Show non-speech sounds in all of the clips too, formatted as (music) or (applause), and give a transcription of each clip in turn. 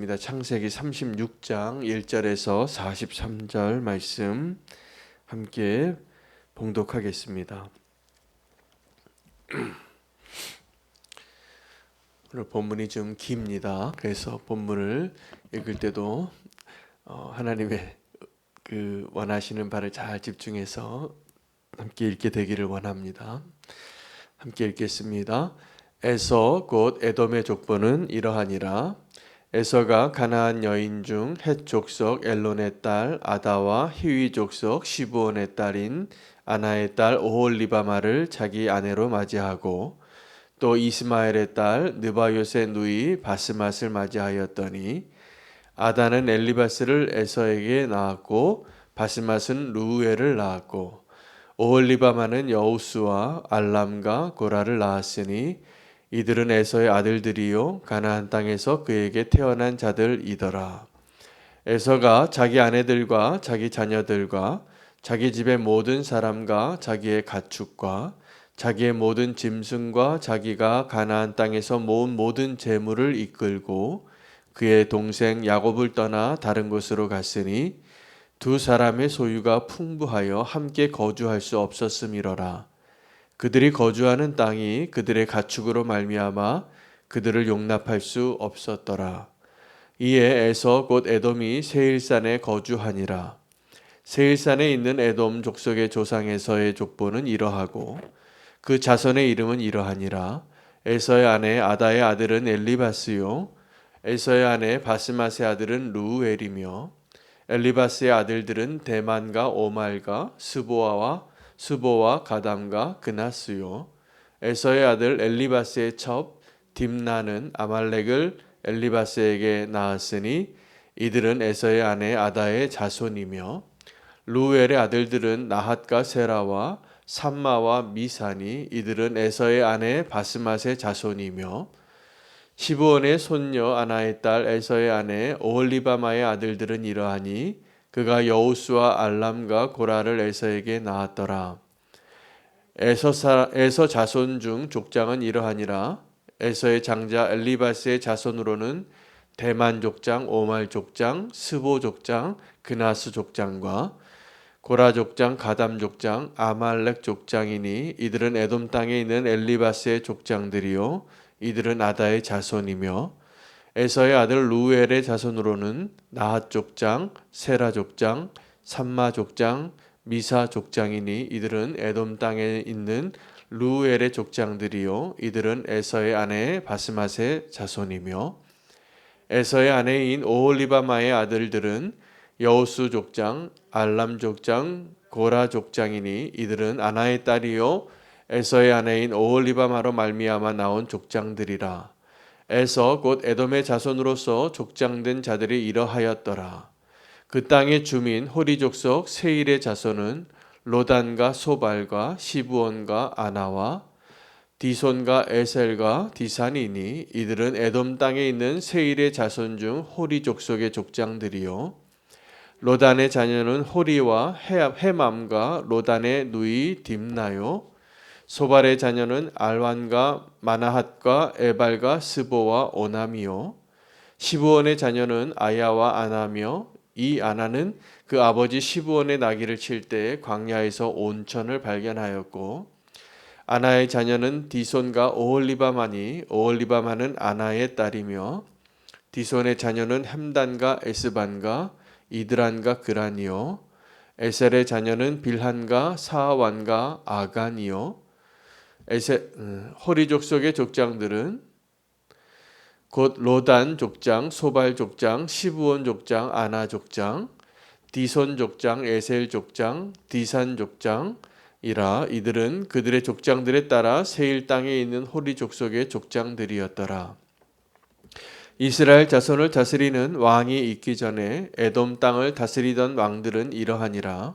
입니다. 창세기 36장 1절에서 43절 말씀 함께 봉독하겠습니다. (clears throat) 오늘 본문이 좀 깁니다. 그래서 본문을 읽을 때도 어, 하나님의 그 원하시는 바를 잘 집중해서 함께 읽게 되기를 원합니다. 함께 읽겠습니다. 에서 곧 에돔의 족보는 이러하니라 에서가 가나안 여인 중 헷 족속 엘론의 딸 아다와 히위 족속 시부온의 딸인 아나의 딸 오홀리바마를 자기 아내로 맞이하고 또 이스마엘의 딸 느바요의 누이 바스맛을 맞이하였더니 아다는 엘리바스를 에서에게 낳았고 바스맛은 루우엘을 낳았고 오홀리바마는 여우스와 알람과 고라를 낳았으니 이들은 에서의 아들들이요 가나안 땅에서 그에게 태어난 자들이더라. 에서가 자기 아내들과 자기 자녀들과 자기 집의 모든 사람과 자기의 가축과 자기의 모든 짐승과 자기가 가나안 땅에서 모은 모든 재물을 이끌고 그의 동생 야곱을 떠나 다른 곳으로 갔으니 두 사람의 소유가 풍부하여 함께 거주할 수 없었음이로라. 그들이 거주하는 땅이 그들의 가축으로 말미암아 그들을 용납할 수 없었더라. 이에 에서 곧 에돔이 세일산에 거주하니라. 세일산에 있는 에돔 족속의 조상에서의 족보는 이러하고 그 자손의 이름은 이러하니라. 에서의 아내 아다의 아들은 엘리바스요. 에서의 아내 바스맛의 아들은 루엘이며 엘리바스의 아들들은 대만과 오말과 스보아와 스보와 가담과 그나스요. 에서의 아들 엘리바스의 첩 딥나는 아말렉을 엘리바스에게 낳았으니 이들은 에서의 아내 아다의 자손이며 루엘의 아들들은 나핫과 세라와 삼마와 미사니 이들은 에서의 아내 바스맛의 자손이며 시브온의 손녀 아나의 딸 에서의 아내 오홀리바마의 아들들은 이러하니 그가 여우수와 알람과 고라를 에서에게 낳았더라. 에서, 자손 중 족장은 이러하니라. 에서의 장자 엘리바스의 자손으로는 대만 족장, 오말 족장, 스보 족장, 그나스 족장과 고라 족장, 가담 족장, 아말렉 족장이니 이들은 에돔 땅에 있는 엘리바스의 족장들이요 이들은 아다의 자손이며 에서의 아들 루엘의 자손으로는 나핫 족장, 세라 족장, 삼마 족장, 미사 족장이니 이들은 에돔 땅에 있는 루엘의 족장들이요 이들은 에서의 아내 바스맛의 자손이며 에서의 아내인 오홀리바마의 아들들은 여우수 족장, 알람 족장, 고라 족장이니 이들은 아나의 딸이요 에서의 아내인 오홀리바마로 말미암아 나온 족장들이라. 에서 곧 에돔의 자손으로서 족장된 자들이 이러하였더라. 그 땅의 주민 호리 족 속 세일의 자손은 로단과 소발과 시부온과 아나와 디손과 에셀과 디산이니 이들은 에돔 땅에 있는 세일의 자손 중 호리 족속의 족장들이요 로단의 자녀는 호리와 헤맘과 로단의 누이 딥나요 소발의 자녀는 알완과 마나핫과 에발과 스보와 오남이요. 시부원의 자녀는 아야와 아나며 이 아나는 그 아버지 시부원의 나귀를 칠 때에 광야에서 온천을 발견하였고 아나의 자녀는 디손과 오홀리바마니 오홀리바마는 아나의 딸이며 디손의 자녀는 햄단과 에스반과 이드란과 그란이요. 에셀의 자녀는 빌한과 사완과 아간이요 에세, 음, 호리 족 속의 족장들은 곧 로단 족장, 소발 족장, 시부온 족장, 아나 족장, 디손 족장, 에셀 족장, 디산 족장이라 이들은 그들의 족장들에 따라 세일 땅에 있는 호리 족속의 족장들이었더라. 이스라엘 자손을 다스리는 왕이 있기 전에 에돔 땅을 다스리던 왕들은 이러하니라.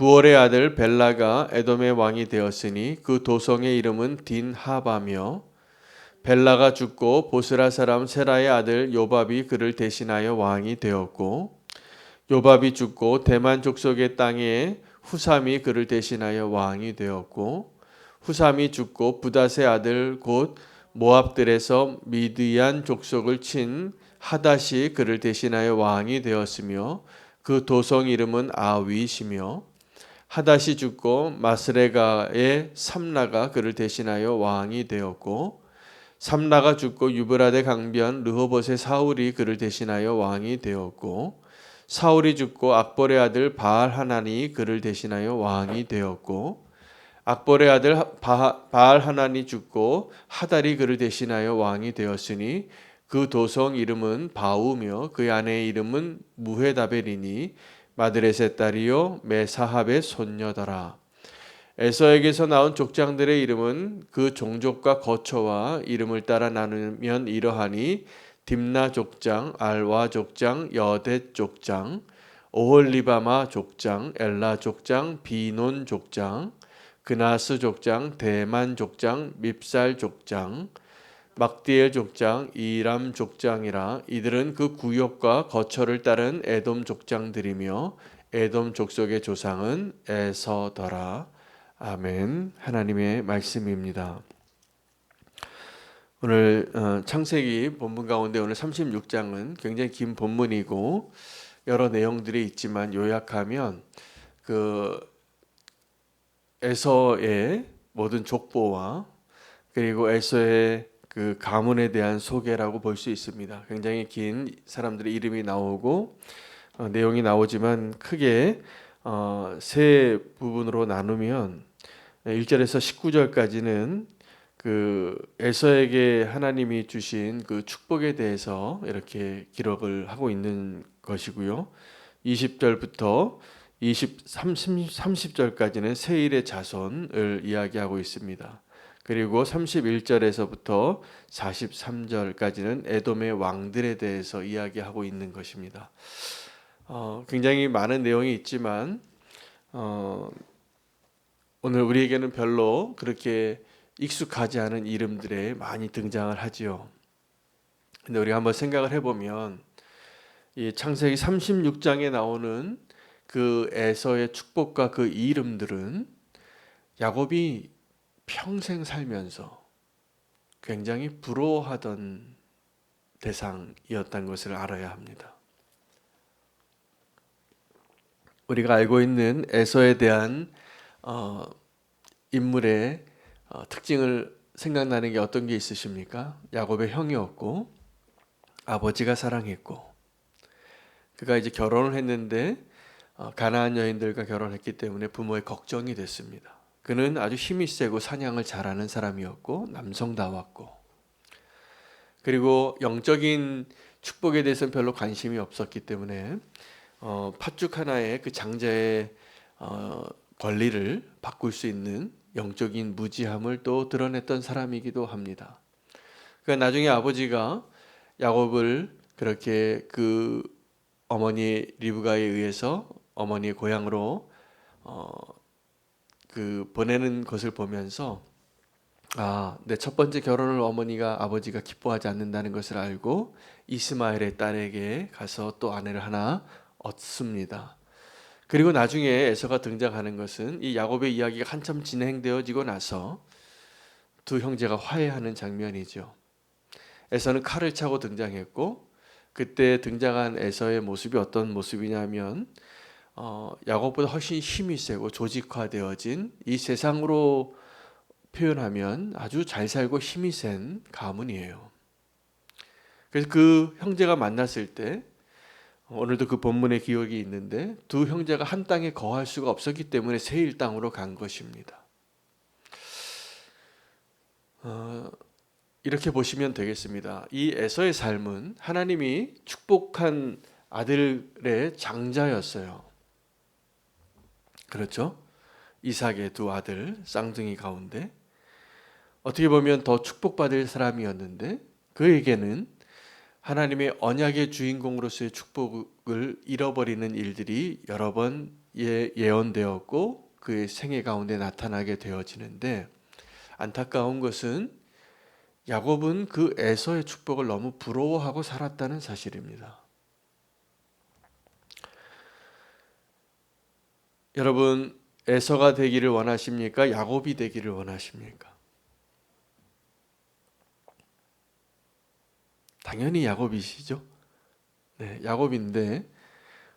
부월의 아들 벨라가 에돔의 왕이 되었으니 그 도성의 이름은 딘하바며 벨라가 죽고 보스라 사람 세라의 아들 요밥이 그를 대신하여 왕이 되었고 요밥이 죽고 대만 족속의 땅에 후삼이 그를 대신하여 왕이 되었고 후삼이 죽고 부닷의 아들 곧 모압들에서 미드얀 족속을 친 하닷이 그를 대신하여 왕이 되었으며 그 도성 이름은 아윗이며 하닷이 죽고 마스레가의 삼라가 그를 대신하여 왕이 되었고 삼라가 죽고 유브라데 강변 르호봇의 사울이 그를 대신하여 왕이 되었고 사울이 죽고 악bor의 아들 바알 하나니 그를 대신하여 왕이 되었고 악bor의 아들 바- 바알 하나니 죽고 하달이 그를 대신하여 왕이 되었으니 그 도성 이름은 바우며 그 아내의 이름은 무헤다벨이니 마드레셋 딸이요 메사합의 손녀더라. 에서에게서 나온 족장들의 이름은 그 종족과 거처와 이름을 따라 나누면 이러하니 딥나 족장, 알와 족장, 여댓 족장, 오홀리바마 족장, 엘라 족장, 비논 족장, 그나스 족장, 대만 족장, 밉살 족장, 막디엘 족장, 이람 족장이라 이들은 그 구역과 거처를 따른 에돔 족장들이며 에돔 족속의 조상은 에서더라. 아멘. 하나님의 말씀입니다. 오늘 어, 창세기 본문 가운데 오늘 36장은 굉장히 긴 본문이고 여러 내용들이 있지만 요약하면 그 에서의 모든 족보와 그리고 에서의 그 가문에 대한 소개라고 볼 수 있습니다. 굉장히 긴 사람들의 이름이 나오고 어, 내용이 나오지만 크게 어, 세 부분으로 나누면 1절에서 19절까지는 그 에서에게 하나님이 주신 그 축복에 대해서 이렇게 기록을 하고 있는 것이고요. 20절부터 20, 30, 30절까지는 세일의 자손을 이야기하고 있습니다. 그리고 31절에서부터 43절까지는 에돔의 왕들에 대해서 이야기하고 있는 것입니다. 어, 굉장히 많은 내용이 있지만 어, 오늘 우리에게는 별로 그렇게 익숙하지 않은 이름들에 많이 등장을 하지요. 근데 우리가 한번 생각을 해보면 이 창세기 36장에 나오는 그 에서의 축복과 그 이름들은 야곱이 평생 살면서 굉장히 부러워하던 대상이었던 것을 알아야 합니다. 우리가 알고 있는 에서에 대한 어, 인물의 어, 특징을 생각나는 게 어떤 게 있으십니까? 야곱의 형이었고 아버지가 사랑했고 그가 이제 결혼을 했는데 어, 가나안 여인들과 결혼했기 때문에 부모의 걱정이 됐습니다. 그는 아주 힘이 세고 사냥을 잘하는 사람이었고 남성다웠고 그리고 영적인 축복에 대해서는 별로 관심이 없었기 때문에 어, 팥죽 하나에 그 장자의 어, 권리를 바꿀 수 있는 영적인 무지함을 또 드러냈던 사람이기도 합니다. 그러니까 나중에 아버지가 야곱을 그렇게 그 어머니 리브가에 의해서 어머니의 고향으로 어, 그 보내는 것을 보면서 아, 내 첫 번째 결혼을 어머니가 아버지가 기뻐하지 않는다는 것을 알고 이스마엘의 딸에게 가서 또 아내를 하나 얻습니다. 그리고 나중에 에서가 등장하는 것은 이 야곱의 이야기가 한참 진행되어지고 나서 두 형제가 화해하는 장면이죠. 에서는 칼을 차고 등장했고 그때 등장한 에서의 모습이 어떤 모습이냐면 어, 야곱보다 훨씬 힘이 세고 조직화되어진 이 세상으로 표현하면 아주 잘 살고 힘이 센 가문이에요. 그래서 그 형제가 만났을 때 오늘도 그 본문의 기억이 있는데 두 형제가 한 땅에 거할 수가 없었기 때문에 세일 땅으로 간 것입니다. 어, 이렇게 보시면 되겠습니다. 이 에서의 삶은 하나님이 축복한 아들의 장자였어요. 그렇죠? 이삭의 두 아들 쌍둥이 가운데 어떻게 보면 더 축복받을 사람이었는데 그에게는 하나님의 언약의 주인공으로서의 축복을 잃어버리는 일들이 여러 번 예, 예언되었고 그의 생애 가운데 나타나게 되어지는데 안타까운 것은 야곱은 그 에서의 축복을 너무 부러워하고 살았다는 사실입니다. 여러분 에서가 되기를 원하십니까? 야곱이 되기를 원하십니까? 당연히 야곱이시죠. 네, 야곱인데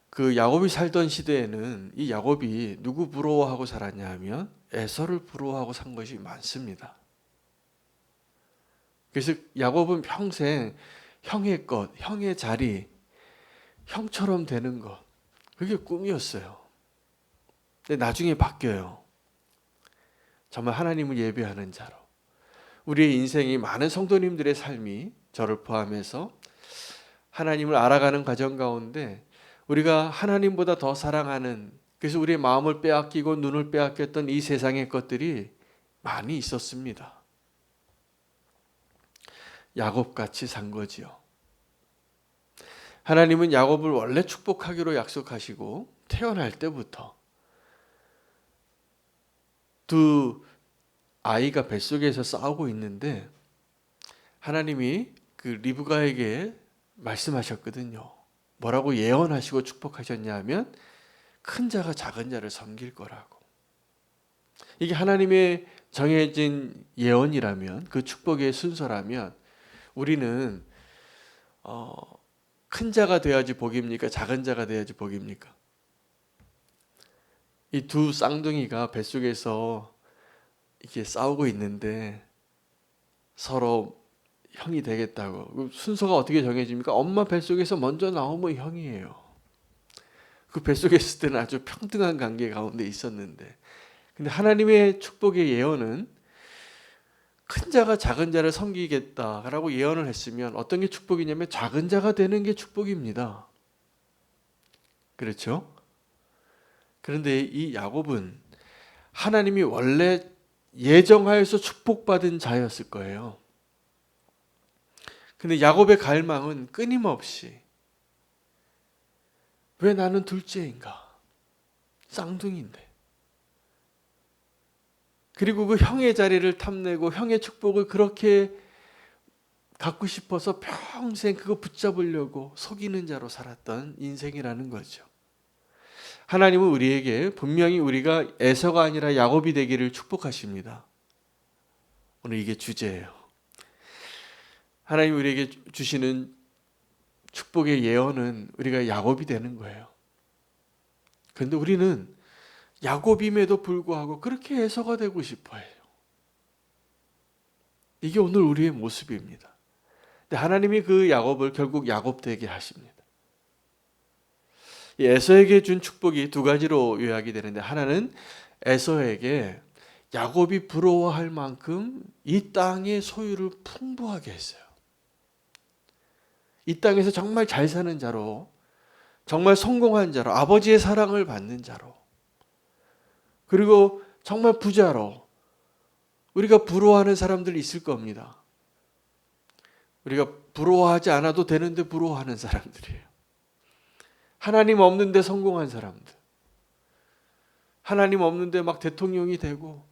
그 야곱이 살던 시대에는 이 야곱이 누구 부러워하고 살았냐 하면 에서를 부러워하고 산 것이 많습니다. 그래서 야곱은 평생 형의 것, 형의 자리, 형처럼 되는 것, 그게 꿈이었어요. 근데 나중에 바뀌어요. 정말 하나님을 예배하는 자로. 우리의 인생이 많은 성도님들의 삶이 저를 포함해서 하나님을 알아가는 과정 가운데 우리가 하나님보다 더 사랑하는 그래서 우리의 마음을 빼앗기고 눈을 빼앗겼던 이 세상의 것들이 많이 있었습니다. 야곱 같이 산 거지요. 하나님은 야곱을 원래 축복하기로 약속하시고 태어날 때부터 두 아이가 뱃속에서 싸우고 있는데 하나님이 그 리브가에게 말씀하셨거든요. 뭐라고 예언하시고 축복하셨냐면 큰 자가 작은 자를 섬길 거라고. 이게 하나님의 정해진 예언이라면 그 축복의 순서라면 우리는 어, 큰 자가 돼야지 복입니까? 작은 자가 돼야지 복입니까? 이 두 쌍둥이가 뱃속에서 이렇게 싸우고 있는데 서로 형이 되겠다고 순서가 어떻게 정해집니까? 엄마 뱃속에서 먼저 나오면 형이에요. 그 뱃속에 있을 때는 아주 평등한 관계 가운데 있었는데 근데 하나님의 축복의 예언은 큰 자가 작은 자를 섬기겠다라고 예언을 했으면 어떤 게 축복이냐면 작은 자가 되는 게 축복입니다. 그렇죠? 그런데 이 야곱은 하나님이 원래 예정하여서 축복받은 자였을 거예요. 근데 야곱의 갈망은 끊임없이 왜 나는 둘째인가? 쌍둥이인데. 그리고 그 형의 자리를 탐내고 형의 축복을 그렇게 갖고 싶어서 평생 그거 붙잡으려고 속이는 자로 살았던 인생이라는 거죠. 하나님은 우리에게 분명히 우리가 에서가 아니라 야곱이 되기를 축복하십니다. 오늘 이게 주제예요. 하나님 우리에게 주시는 축복의 예언은 우리가 야곱이 되는 거예요. 그런데 우리는 야곱임에도 불구하고 그렇게 해서가 되고 싶어 해요. 이게 오늘 우리의 모습입니다. 하나님이 그 야곱을 결국 야곱 되게 하십니다. 에서에게 준 축복이 두 가지로 요약이 되는데 하나는 에서에게 야곱이 부러워할 만큼 이 땅의 소유를 풍부하게 했어요. 이 땅에서 정말 잘 사는 자로 정말 성공한 자로 아버지의 사랑을 받는 자로 그리고 정말 부자로 우리가 부러워하는 사람들이 있을 겁니다. 우리가 부러워하지 않아도 되는데 부러워하는 사람들이에요. 하나님 없는데 성공한 사람들. 하나님 없는데 막 대통령이 되고,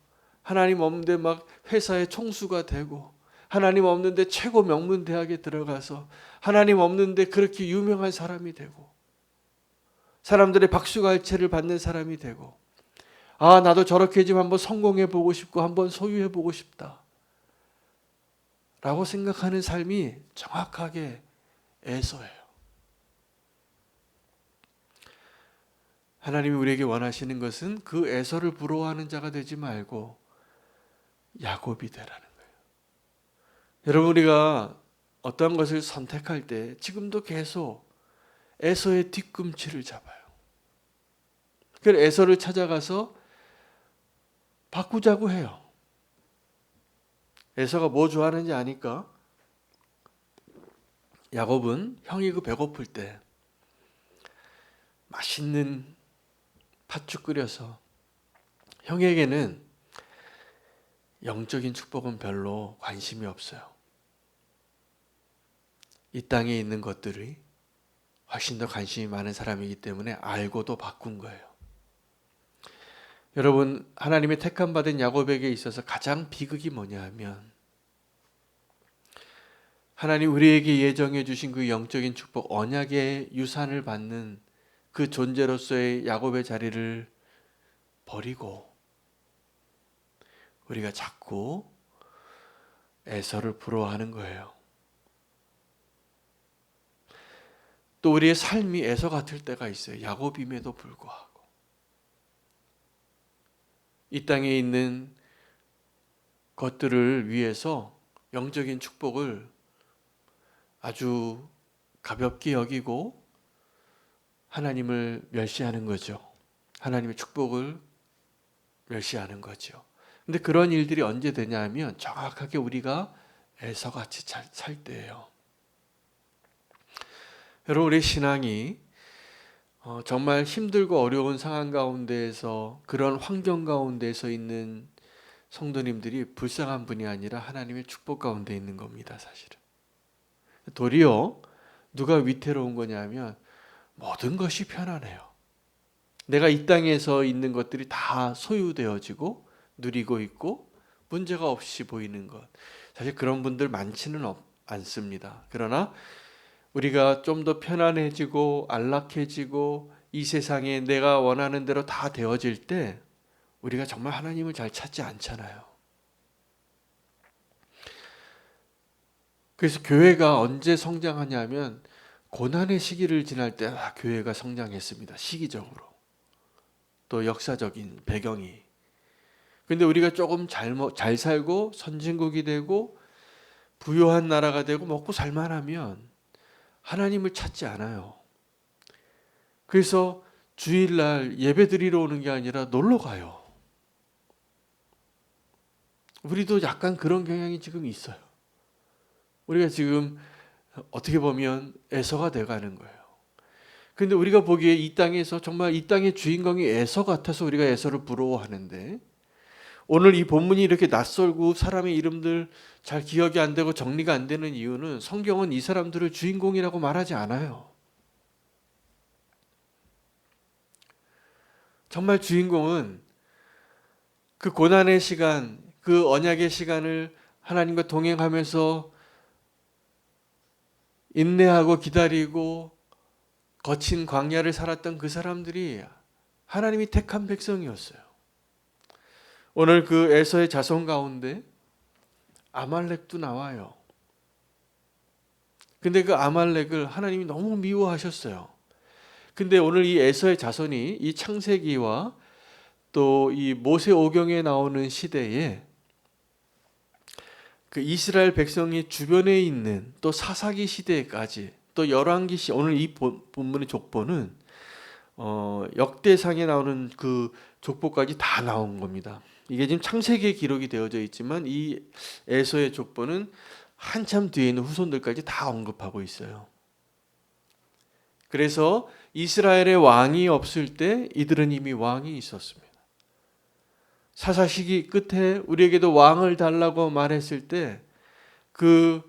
하나님 없는데 막 회사의 총수가 되고, 하나님 없는데 최고 명문 대학에 들어가서, 하나님 없는데 그렇게 유명한 사람이 되고, 사람들의 박수갈채를 받는 사람이 되고, 아, 나도 저렇게 좀 한번 성공해 보고 싶고 한번 소유해 보고 싶다. 라고 생각하는 삶이 정확하게 에서예요. 하나님이 우리에게 원하시는 것은 그 에서를 부러워하는 자가 되지 말고 야곱이 되라는 거예요. 여러분 우리가 어떤 것을 선택할 때 지금도 계속 에서의 뒤꿈치를 잡아요. 그 에서를 찾아가서 바꾸자고 해요. 에서가 뭐 좋아하는지 아니까 야곱은 형이 그 배고플 때 맛있는 팥죽 끓여서 형에게는 영적인 축복은 별로 관심이 없어요. 이 땅에 있는 것들이 훨씬 더 관심이 많은 사람이기 때문에 알고도 바꾼 거예요. 여러분 하나님의 택함 받은 야곱에게 있어서 가장 비극이 뭐냐 하면 하나님 우리에게 예정해 주신 그 영적인 축복 언약의 유산을 받는 그 존재로서의 야곱의 자리를 버리고 우리가 자꾸 에서를 부러워하는 거예요. 또 우리의 삶이 에서 같을 때가 있어요. 야곱임에도 불구하고 이 땅에 있는 것들을 위해서 영적인 축복을 아주 가볍게 여기고 하나님을 멸시하는 거죠. 하나님의 축복을 멸시하는 거죠. 근데 그런 일들이 언제 되냐면 정확하게 우리가 에서같이 살 때예요. 여러분 우리 신앙이 어, 정말 힘들고 어려운 상황 가운데에서 그런 환경 가운데서 있는 성도님들이 불쌍한 분이 아니라 하나님의 축복 가운데 있는 겁니다, 사실은. 도리어 누가 위태로운 거냐면 모든 것이 편안해요. 내가 이 땅에서 있는 것들이 다 소유되어지고 누리고 있고 문제가 없이 보이는 것. 사실 그런 분들 많지는 없, 않습니다. 그러나 우리가 좀 더 편안해지고 안락해지고 이 세상에 내가 원하는 대로 다 되어질 때 우리가 정말 하나님을 잘 찾지 않잖아요. 그래서 교회가 언제 성장하냐면 고난의 시기를 지날 때 아, 교회가 성장했습니다. 시기적으로. 또 역사적인 배경이. 근데 우리가 조금 잘, 잘 살고 선진국이 되고 부유한 나라가 되고 먹고 살만하면 하나님을 찾지 않아요. 그래서 주일날 예배 드리러 오는 게 아니라 놀러 가요. 우리도 약간 그런 경향이 지금 있어요. 우리가 지금 어떻게 보면 에서가 돼가는 거예요. 근데 우리가 보기에 이 땅에서 정말 이 땅의 주인공이 에서 같아서 우리가 에서를 부러워하는데 오늘 이 본문이 이렇게 낯설고 사람의 이름들 잘 기억이 안 되고 정리가 안 되는 이유는 성경은 이 사람들을 주인공이라고 말하지 않아요. 정말 주인공은 그 고난의 시간, 그 언약의 시간을 하나님과 동행하면서 인내하고 기다리고 거친 광야를 살았던 그 사람들이 하나님이 택한 백성이었어요. 오늘 그 에서의 자손 가운데 아말렉도 나와요. 근데 그 아말렉을 하나님이 너무 미워하셨어요. 근데 오늘 이 에서의 자손이 이 창세기와 또 이 모세 오경에 나오는 시대에 그 이스라엘 백성이 주변에 있는 또 사사기 시대까지 또 열왕기 시 오늘 이 본문의 족보는 어 역대상에 나오는 그 족보까지 다 나온 겁니다. 이게 지금 창세기에 기록이 되어져 있지만 이 에서의 족보는 한참 뒤에 있는 후손들까지 다 언급하고 있어요. 그래서 이스라엘의 왕이 없을 때 이들은 이미 왕이 있었습니다. 사사 시기 끝에 우리에게도 왕을 달라고 말했을 때 그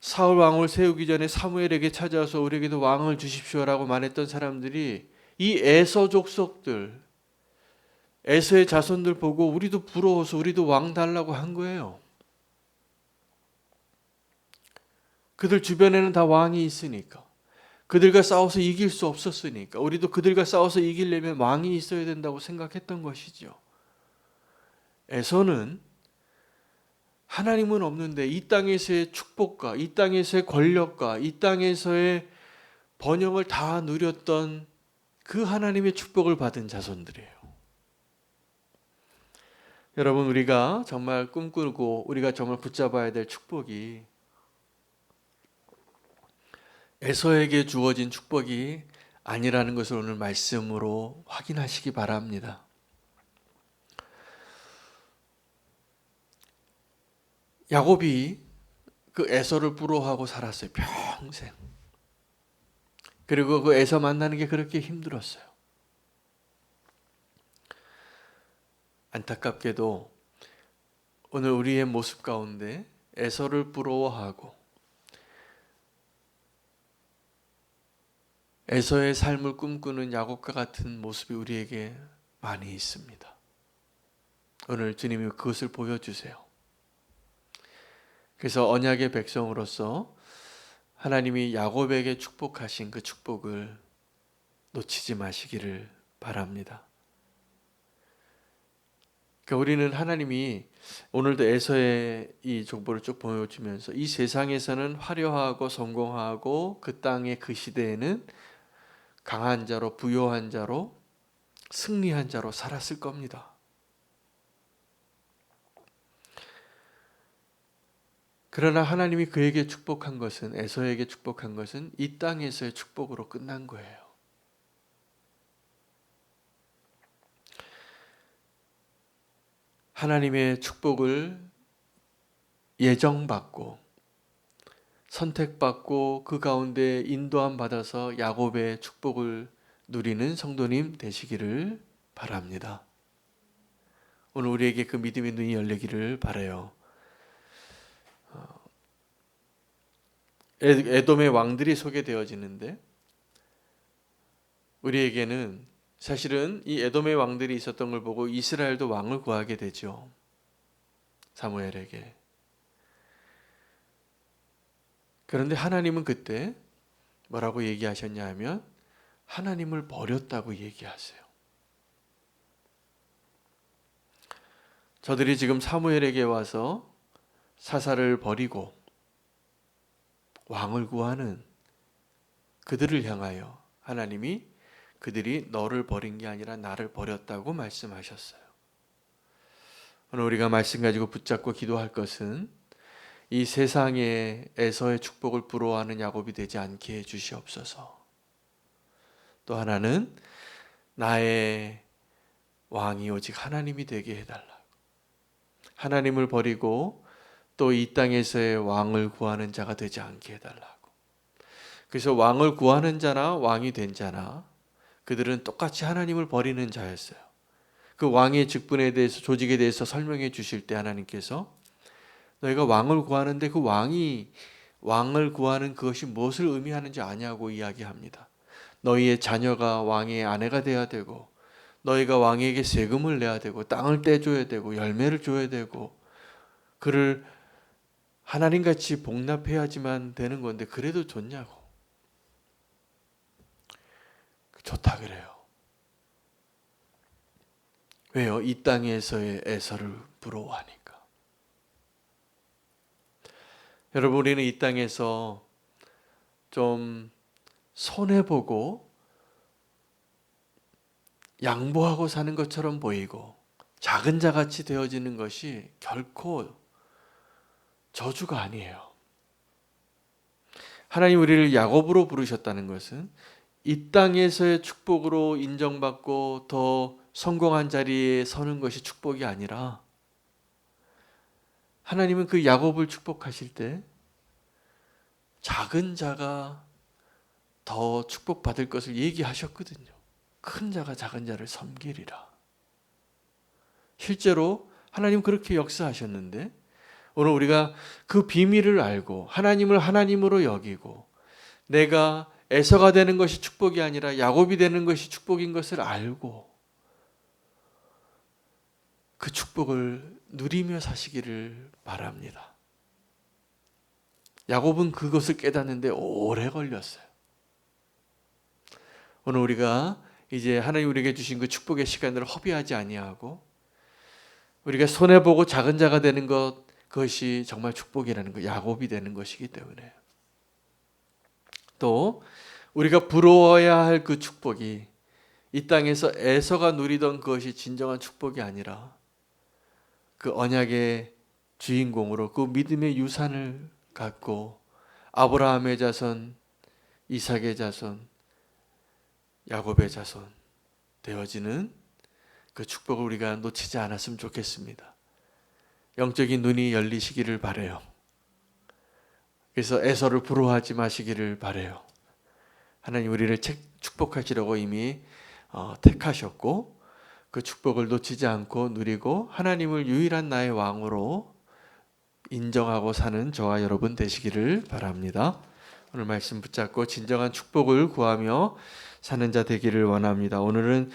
사울 왕을 세우기 전에 사무엘에게 찾아와서 우리에게도 왕을 주십시오라고 말했던 사람들이 이 에서 족속들 에서의 자손들 보고 우리도 부러워서 우리도 왕 달라고 한 거예요. 그들 주변에는 다 왕이 있으니까. 그들과 싸워서 이길 수 없었으니까. 우리도 그들과 싸워서 이기려면 왕이 있어야 된다고 생각했던 것이죠. 에서는 하나님은 없는데 이 땅에서의 축복과 이 땅에서의 권력과 이 땅에서의 번영을 다 누렸던 그 하나님의 축복을 받은 자손들이에요. 여러분 우리가 정말 꿈꾸고 우리가 정말 붙잡아야 될 축복이 에서에게 주어진 축복이 아니라는 것을 오늘 말씀으로 확인하시기 바랍니다. 야곱이 그 에서를 부러워하고 살았어요. 평생. 그리고 그 에서 만나는 게 그렇게 힘들었어요. 안타깝게도 오늘 우리의 모습 가운데 에서를 부러워하고 에서의 삶을 꿈꾸는 야곱과 같은 모습이 우리에게 많이 있습니다. 오늘 주님이 그것을 보여주세요. 그래서 언약의 백성으로서 하나님이 야곱에게 축복하신 그 축복을 놓치지 마시기를 바랍니다. 그러니까 우리는 하나님이 오늘도 에서의 이 족보를 쭉 보여주면서 이 세상에서는 화려하고 성공하고 그 땅의 그 시대에는 강한 자로 부요한 자로 승리한 자로 살았을 겁니다. 그러나 하나님이 그에게 축복한 것은 에서에게 축복한 것은 이 땅에서의 축복으로 끝난 거예요. 하나님의 축복을 예정받고 선택받고 그 가운데 인도함 받아서 야곱의 축복을 누리는 성도님 되시기를 바랍니다. 오늘 우리에게 그 믿음의 눈이 열리기를 바래요. 에- 에돔의 왕들이 소개되어지는데 우리에게는 사실은 이 에돔의 왕들이 있었던 걸 보고 이스라엘도 왕을 구하게 되죠. 사무엘에게. 그런데 하나님은 그때 뭐라고 얘기하셨냐 하면 하나님을 버렸다고 얘기하세요. 저들이 지금 사무엘에게 와서 사사를 버리고 왕을 구하는 그들을 향하여 하나님이 그들이 너를 버린 게 아니라 나를 버렸다고 말씀하셨어요. 오늘 우리가 말씀 가지고 붙잡고 기도할 것은 이 세상에 에서의 축복을 부러워하는 야곱이 되지 않게 해 주시옵소서. 또 하나는 나의 왕이 오직 하나님이 되게 해달라고. 하나님을 버리고 또 이 땅에서의 왕을 구하는 자가 되지 않게 해달라고. 그래서 왕을 구하는 자나 왕이 된 자나 그들은 똑같이 하나님을 버리는 자였어요. 그 왕의 직분에 대해서 조직에 대해서 설명해 주실 때 하나님께서 너희가 왕을 구하는데 그 왕이 왕을 구하는 그것이 무엇을 의미하는지 아냐고 이야기합니다. 너희의 자녀가 왕의 아내가 돼야 되고 너희가 왕에게 세금을 내야 되고 땅을 떼줘야 되고 열매를 줘야 되고 그를 하나님 같이 복납해야지만 되는 건데 그래도 좋냐고 좋다 그래요. 왜요? 이 땅에서의 애서를 부러워하니까. 여러분 우리는 이 땅에서 좀 손해 보고 양보하고 사는 것처럼 보이고 작은 자같이 되어지는 것이 결코 저주가 아니에요. 하나님 우리를 야곱으로 부르셨다는 것은 이 땅에서의 축복으로 인정받고 더 성공한 자리에 서는 것이 축복이 아니라 하나님은 그 야곱을 축복하실 때 작은 자가 더 축복받을 것을 얘기하셨거든요. 큰 자가 작은 자를 섬기리라. 실제로 하나님 그렇게 역사하셨는데 오늘 우리가 그 비밀을 알고 하나님을 하나님으로 여기고 내가 에서가 되는 것이 축복이 아니라 야곱이 되는 것이 축복인 것을 알고 그 축복을 누리며 사시기를 바랍니다. 야곱은 그것을 깨닫는데 오래 걸렸어요. 오늘 우리가 이제 하나님 우리에게 주신 그 축복의 시간을 허비하지 아니하고 우리가 손해 보고 작은 자가 되는 것 그것이 정말 축복이라는 거 야곱이 되는 것이기 때문에 또 우리가 부러워야 할 그 축복이 이 땅에서 에서가 누리던 그것이 진정한 축복이 아니라 그 언약의 주인공으로 그 믿음의 유산을 갖고 아브라함의 자손, 이삭의 자손, 야곱의 자손 되어지는 그 축복을 우리가 놓치지 않았으면 좋겠습니다. 영적인 눈이 열리시기를 바래요. 그래서 에서를 부러워하지 마시기를 바래요. 하나님 우리를 축복하시려고 이미 어, 택하셨고 그 축복을 놓치지 않고 누리고 하나님을 유일한 나의 왕으로 인정하고 사는 저와 여러분 되시기를 바랍니다. 오늘 말씀 붙잡고 진정한 축복을 구하며 사는 자 되기를 원합니다. 오늘은